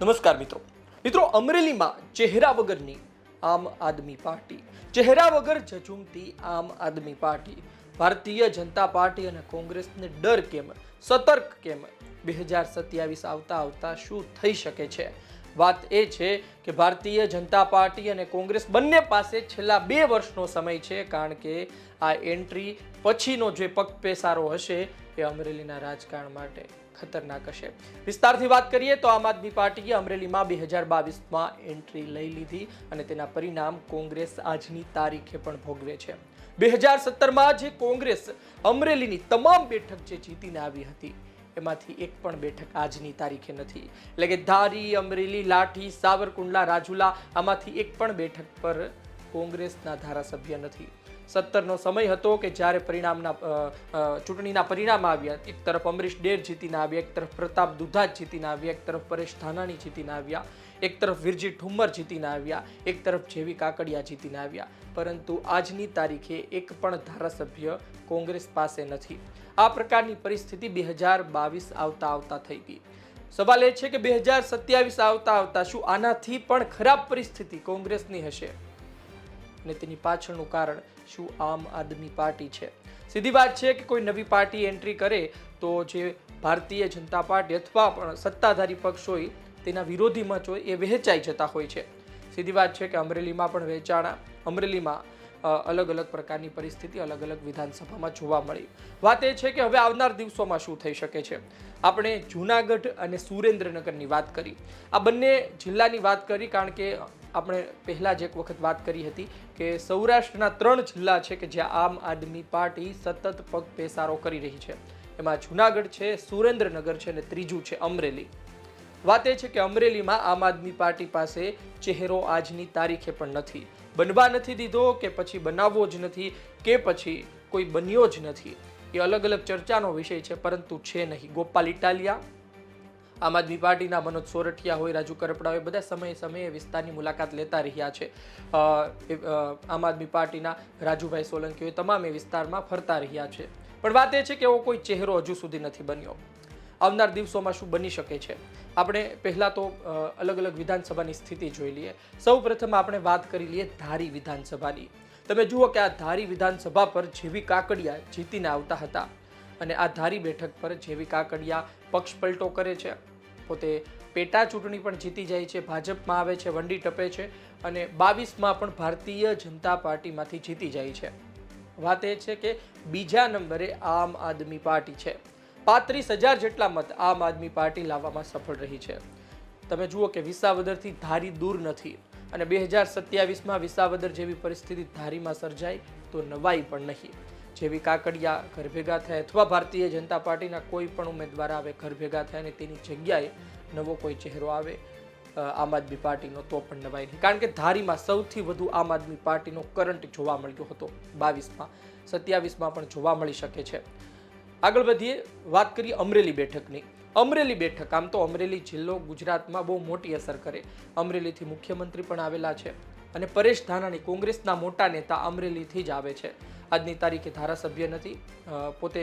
નમસ્કાર મિત્રો. મિત્રો, અમરેલીમાં ચહેરા વગરની આમ આદમી પાર્ટી, ચહેરા વગર ઝઝૂમતી આમ આદમી પાર્ટી, ભારતીય જનતા પાર્ટી અને કોંગ્રેસને ડર કેમ, સતર્ક કેમ બે હજાર સત્યાવીસ આવતા આવતા શું થઈ શકે છે? વાત એ છે કે ભારતીય જનતા પાર્ટી અને કોંગ્રેસ બંને પાસે છેલ્લા બે વર્ષનો સમય છે, કારણ કે આ એન્ટ્રી પછીનો જે પગપેસારો હશે એ અમરેલીના રાજકારણ માટે. ખતરનાક હશે. વિસ્તારથી વાત કરીએ તો આમ આદમી પાર્ટીએ અમરેલીમાં બે હજાર બાવીસમાં એન્ટ્રી લઈ લીધી અને તેના પરિણામ કોંગ્રેસ આજની તારીખે પણ ભોગવે છે. બે હજાર સત્તરમાં જે કોંગ્રેસ અમરેલીની તમામ બેઠક જે જીતીને આવી હતી, એમાંથી એક પણ બેઠક આજની તારીખે નથી. એટલે કે ધારી, અમરેલી, લાઠી, સાવરકુંડલા, રાજુલા આમાંથી એક પણ બેઠક પર કોંગ્રેસના ધારાસભ્ય નથી. સત્તરનો સમય હતો કે જ્યારે પરિણામના ચૂંટણીના પરિણામ આવ્યા, એક તરફ અમરીશ ડેર જીતીને આવ્યા, એક તરફ પ્રતાપ દુધાત જીતીને આવ્યા, એક તરફ પરેશ ધાનાણી જીતીને આવ્યા, એક તરફ વિરજી ઠુમ્મર જીતીને આવ્યા, એક તરફ જેવી કાકડિયા જીતીને આવ્યા. પરંતુ આજની તારીખે એક પણ ધારાસભ્ય કોંગ્રેસ પાસે નથી. આ પ્રકારની પરિસ્થિતિ બે હજાર બાવીસ આવતા આવતા થઈ ગઈ. સવાલ એ છે કે બે હજાર સત્યાવીસ આવતા આવતા શું આનાથી પણ ખરાબ પરિસ્થિતિ કોંગ્રેસની હશે? અને તેની પાછળનું કારણ શું આમ આદમી પાર્ટી છે. સીધી વાત છે કે કોઈ નવી પાર્ટી એન્ટ્રી કરે તો જે ભારતીય જનતા પાર્ટી અથવા પણ સત્તાધારી પક્ષ હોય તેના વિરોધી મચ હોય એ વહેંચાઈ જતા હોય છે. સીધી વાત છે કે અમરેલીમાં પણ વહેંચાણા અમરેલીમાં અલગ અલગ પ્રકારની પરિસ્થિતિ અલગ અલગ વિધાનસભામાં જોવા મળી. વાત એ છે કે હવે આવનાર દિવસોમાં શું થઈ શકે છે? આપણે જૂનાગઢ અને સુરેન્દ્રનગરની વાત કરી. આ બંને જિલ્લાની વાત કરી કારણ કે આપણે પહેલાં જ એક વખત વાત કરી હતી કે સૌરાષ્ટ્રના ત્રણ જિલ્લા છે કે જ્યાં આમ આદમી પાર્ટી સતત પગ પેસારો કરી રહી છે. એમાં જુનાગઢ છે, સુરેન્દ્રનગર છે અને ત્રીજું છે અમરેલી. વાત એ છે કે અમરેલીમાં આમ આદમી પાર્ટી પાસે ચહેરો આજની તારીખે પણ નથી. બનવા નથી દીધો કે પછી બનાવવો જ નથી કે પછી કોઈ બન્યો જ નથી. એ અલગ અલગ ચર્ચાનો વિષય છે, પરંતુ છે નહીં. ગોપાલ ઇટાલિયા આમ આદમી પાર્ટીના મનોજ સોરઠિયા હોય, રાજુ કરપડા હોય, બધા સમયે સમયે વિસ્તારની મુલાકાત લેતા રહ્યા છે. આમ આદમી પાર્ટીના રાજુભાઈ સોલંકી હોય તમામ એ વિસ્તારમાં ફરતા રહ્યા છે. પણ વાત એ છે કે એવો કોઈ ચહેરો હજુ સુધી નથી બન્યો. આવનાર દિવસોમાં શું બની શકે છે? આપણે પહેલાં તો અલગ અલગ વિધાનસભાની સ્થિતિ જોઈ લઈએ. સૌ પ્રથમ આપણે વાત કરી લઈએ ધારી વિધાનસભાની. તમે જુઓ કે આ ધારી વિધાનસભા પર જેવી કાકડિયા જીતીને આવતા હતા. અને આ ધારી બેઠક પર જેવી કાકડિયા પક્ષ પલટો કરે છે. પોતે પેટા ચૂંટણી પણ જીતી જાય છે. ભાજપમાં આવે છે, વંડી ટપે છે અને બાવીસમાં પણ ભારતીય જનતા પાર્ટીમાંથી જીતી જાય છે. વાત એ છે કે બીજા નંબરે આમ આદમી પાર્ટી છે. પાંત્રીસ હજાર જેટલા મત આમ આદમી પાર્ટી લાવવામાં સફળ રહી છે. તમે જુઓ કે વિસાવદરથી ધારી દૂર નથી અને બે હજાર સત્યાવીસમાં વિસાવદર જેવી પરિસ્થિતિ ધારીમાં સર્જાય તો નવાઈ પણ નહીં. જેવી કાકડિયા ઘર ભેગા થાય અથવા ભારતીય જનતા પાર્ટીના કોઈ પણ ઉમેદવાર આવે, ઘર ભેગા થાય અને તેની જગ્યાએ નવો કોઈ ચહેરો આવે આમ આદમી પાર્ટીનો, તો પણ નવાય નહીં. કારણ કે ધારીમાં સૌથી વધુ આમ આદમી પાર્ટીનો કરંટ જોવા મળ્યો હતો, બાવીસમાં. સત્યાવીસમાં પણ જોવા મળી શકે છે. આગળ વધીએ, વાત કરીએ અમરેલી બેઠકની. અમરેલી બેઠક, આમ તો અમરેલી જિલ્લો ગુજરાતમાં બહુ મોટી અસર કરે. અમરેલીથી મુખ્યમંત્રી પણ આવેલા છે. અને પરેશ ધાનાણી કોંગ્રેસના મોટા નેતા અમરેલીથી જ આવે છે. આજની તારીખે ધારાસભ્ય નથી. પોતે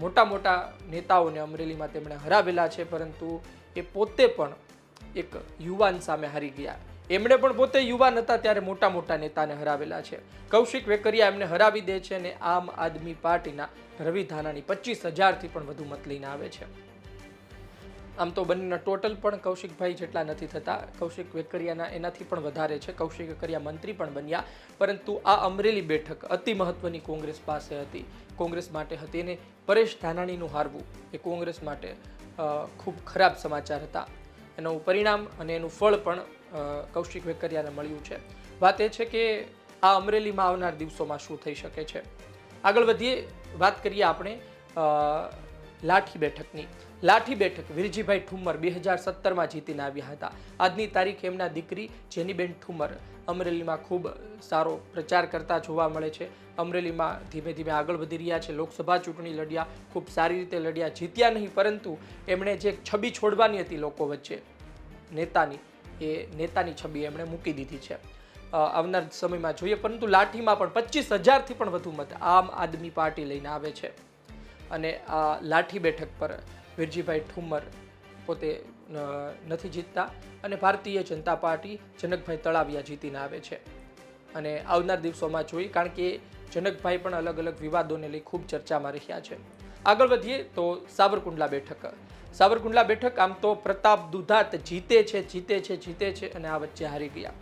મોટા મોટા નેતાઓને અમરેલીમાં તેમણે હરાવેલા છે, પરંતુ એ પોતે પણ એક યુવાન સામે હારી ગયા. એમણે પણ પોતે યુવાન હતા ત્યારે મોટા મોટા નેતાને હરાવેલા છે. કૌશિક વેકરિયા એમને હરાવી દે છે અને આમ આદમી પાર્ટીના રવિ ધાનાણી પચીસ હજારથી પણ વધુ મત લઈને આવે છે. આમ તો બંનેના ટોટલ પણ કૌશિકભાઈ જેટલા નથી થતા, કૌશિક વેકરિયાના એનાથી પણ વધારે છે, કૌશિક વેકરિયા મંત્રી પણ બન્યા, પરંતુ આ અમરેલી બેઠક અતિ મહત્વની કોંગ્રેસ પાસે હતી. કોંગ્રેસ માટે હતી અને પરેશ ધાનાણીનું હારવું એ કોંગ્રેસ માટે ખૂબ ખરાબ સમાચાર હતા. એનું પરિણામ અને એનું ફળ પણ કૌશિક વેકરિયાને મળ્યું છે. વાત એ છે કે આ અમરેલીમાં આવનાર દિવસોમાં શું થઈ શકે છે? આગળ વધીએ, વાત કરીએ આપણે લાઠી બેઠકની. લાઠી બેઠક વિરજીભાઈ ઠુમ્મર બે હજાર સત્તરમાં જીતીને આવ્યા હતા. આજની તારીખે એમના દીકરી જેનીબેન ઠુમ્મર અમરેલીમાં ખૂબ સારો પ્રચાર કરતા જોવા મળે છે. અમરેલીમાં ધીમે ધીમે આગળ વધી રહ્યા છે. લોકસભા ચૂંટણી લડ્યા, ખૂબ સારી રીતે લડ્યા, જીત્યા નહીં, પરંતુ એમણે જે છબી છોડવાની હતી લોકો વચ્ચે, નેતાની, એ નેતાની છબી એમણે મૂકી દીધી છે. આવનાર સમયમાં જોઈએ, પરંતુ લાઠીમાં પણ પચીસ હજારથી પણ વધુ મત આમ આદમી પાર્ટી લઈને આવે છે. અને આ લાઠી બેઠક પર વિરજીભાઈ ઠુમ્મર પોતે નથી જીતતા અને ભારતીય જનતા પાર્ટી જનકભાઈ તળાવિયા જીતીને આવે છે. અને આવનાર દિવસોમાં જોઈ, કારણ કે જનકભાઈ પણ અલગ અલગ વિવાદોને લઈ ખૂબ ચર્ચામાં રહ્યા છે. આગળ વધીએ તો સાવરકુંડલા બેઠક. સાવરકુંડલા બેઠક આમ તો પ્રતાપ દુધાત જીતે છે જીતે છે જીતે છે અને આ વચ્ચે હારી ગયા.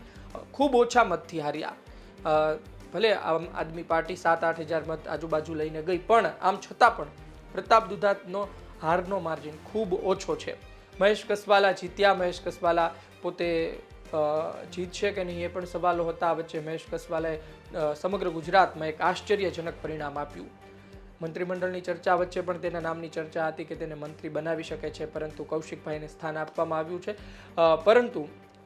ખૂબ ઓછા મતથી હાર્યા. ભલે આમ આદમી પાર્ટી સાત આઠ હજાર મત આજુબાજુ લઈને ગઈ, પણ આમ છતાં પણ પ્રતાપ દુધાતનો હારનો માર્જિન ખૂબ ઓછો છે. મહેશ કસવાલા જીત્યા. મહેશ કસવાલા પોતે જીતશે કે નહીં એ પણ સવાલો હતા. વચ્ચે મહેશ કસવાલાએ સમગ્ર ગુજરાતમાં એક આશ્ચર્યજનક પરિણામ આપ્યું. મંત્રીમંડળની ચર્ચા વચ્ચે પણ તેના નામની ચર્ચા હતી કે તેને મંત્રી બનાવી શકે છે, પરંતુ કૌશિકભાઈને સ્થાન આપવામાં આવ્યું છે. પરંતુ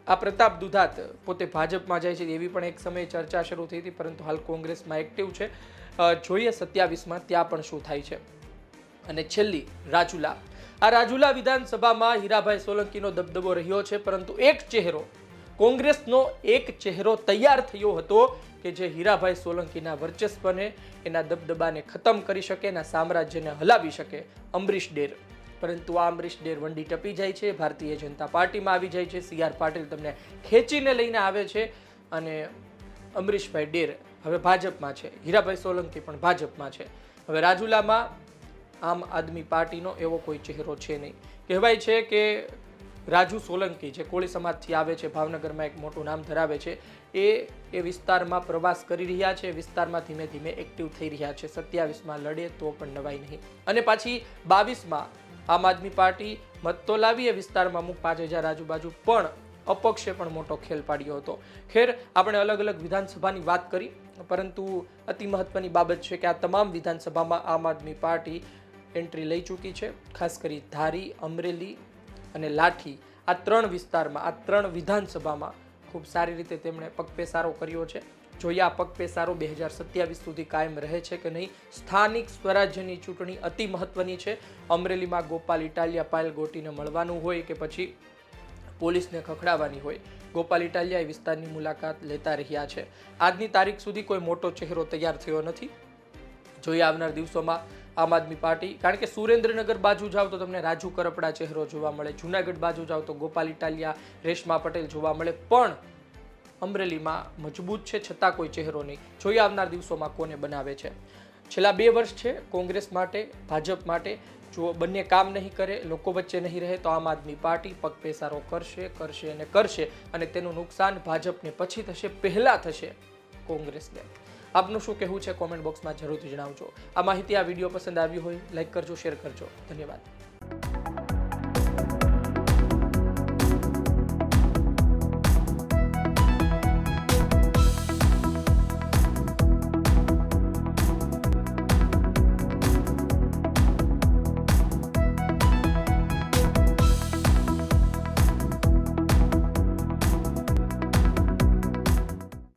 આ પ્રતાપ દુધાત પોતે ભાજપમાં જાય છે એવી પણ એક સમયે ચર્ચા શરૂ થઈ હતી, પરંતુ હાલ કોંગ્રેસમાં એક્ટિવ છે. જોઈએ સત્યાવીસમાં ત્યાં પણ શું થાય છે. અને છેલ્લી રાજુલા. આ રાજુલા વિધાનસભામાં હીરાભાઈ સોલંકીનો દબદબો રહ્યો છે, પરંતુ એક ચહેરો, કોંગ્રેસનો એક ચહેરો તૈયાર થયો હતો કે જે હીરાભાઈ સોલંકીના વર્ચસ્વને, એના દબદબાને ખતમ કરી શકે, એના સામ્રાજ્યને હલાવી શકે અમરીશ ડેર. પરંતુ આ અમરીશ ડેર વંડી ટપી જાય છે, ભારતીય જનતા પાર્ટીમાં આવી જાય છે, સી આર પાટીલ તમને ખેંચીને લઈને આવે છે અને અમરીશભાઈ ડેર હવે ભાજપમાં છે, હીરાભાઈ સોલંકી પણ ભાજપમાં છે. હવે રાજુલામાં આમ આદમી પાર્ટીનો એવો કોઈ ચહેરો છે નહીં. કહેવાય છે કે રાજુ સોલંકી જે કોળી સમાજથી આવે છે, ભાવનગરમાં એક મોટું નામ ધરાવે છે, એ એ વિસ્તારમાં પ્રવાસ કરી રહ્યા છે, વિસ્તારમાં ધીમે ધીમે એક્ટિવ થઈ રહ્યા છે. સત્યાવીસમાં લડે તો પણ નવાઈ નહીં. અને પાછી બાવીસમાં આમ આદમી પાર્ટી મત તો લાવી એ વિસ્તારમાં અમુક પાંચ હજાર આજુબાજુ, પણ અપક્ષે પણ મોટો ખેલ પાડ્યો હતો. ખેર, આપણે અલગ અલગ વિધાનસભાની વાત કરી, પરંતુ અતિ મહત્વની બાબત છે કે આ તમામ વિધાનસભામાં આમ આદમી પાર્ટી એન્ટ્રી લઈ ચૂકી છે, ખાસ કરી ધારી, અમરેલી અને લાઠી. આ ત્રણ વિસ્તારમાં, આ ત્રણ વિધાનસભામાં ખૂબ સારી રીતે તેમણે પગપેસારો કર્યો છે. જોઈએ આ પગપેસારો બે હજાર સત્યાવીસ સુધી કાયમ રહે છે કે નહીં? સ્થાનિક સ્વરાજ્યની ચૂંટણી અતિ મહત્વની છે. અમરેલીમાં ગોપાલ ઇટાલિયા પાયલ ગોટીને મળવાનું હોય કે પછી પોલીસને ખખડાવવાની હોય? ગોપાલ ઇટાલિયા એ વિસ્તારની મુલાકાત લેતા રહ્યા છે. આજની તારીખ સુધી કોઈ મોટો ચહેરો તૈયાર થયો નથી. જોઈએ આવનાર દિવસોમાં આમ આદમી પાર્ટી. કારણ કે સુરેન્દ્રનગર બાજુ જાઓ તો તમને રાજુ કરપડા ચહેરો જોવા મળે. જુનાગઢ બાજુ જાઓ તો ગોપાલ ઇટાલિયા, રેશમા પટેલ જોવા મળે. પણ અમરેલીમાં મજબૂત છે, છતાં કોઈ ચહેરો નહીં. જોઈએ આવનાર દિવસોમાં કોને બનાવે છે. છેલ્લા બે વર્ષ છે, કોંગ્રેસ માટે, ભાજપ માટે જો બંને કામ નહીં કરે, લોકો વચ્ચે નહીં રહે, તો આમ આદમી પાર્ટી પગપેસારો કરશે કરશે અને કરશે. અને તેનું નુકસાન ભાજપને પછી થશે, પહેલાં થશે કોંગ્રેસને. આપનું શું કહેવું છે કોમેન્ટ બોક્સમાં જરૂરથી જણાવજો. આ માહિતી આ વીડિયો પસંદ આવી હોય, લાઈક કરજો, શેર કરજો. ધન્યવાદ.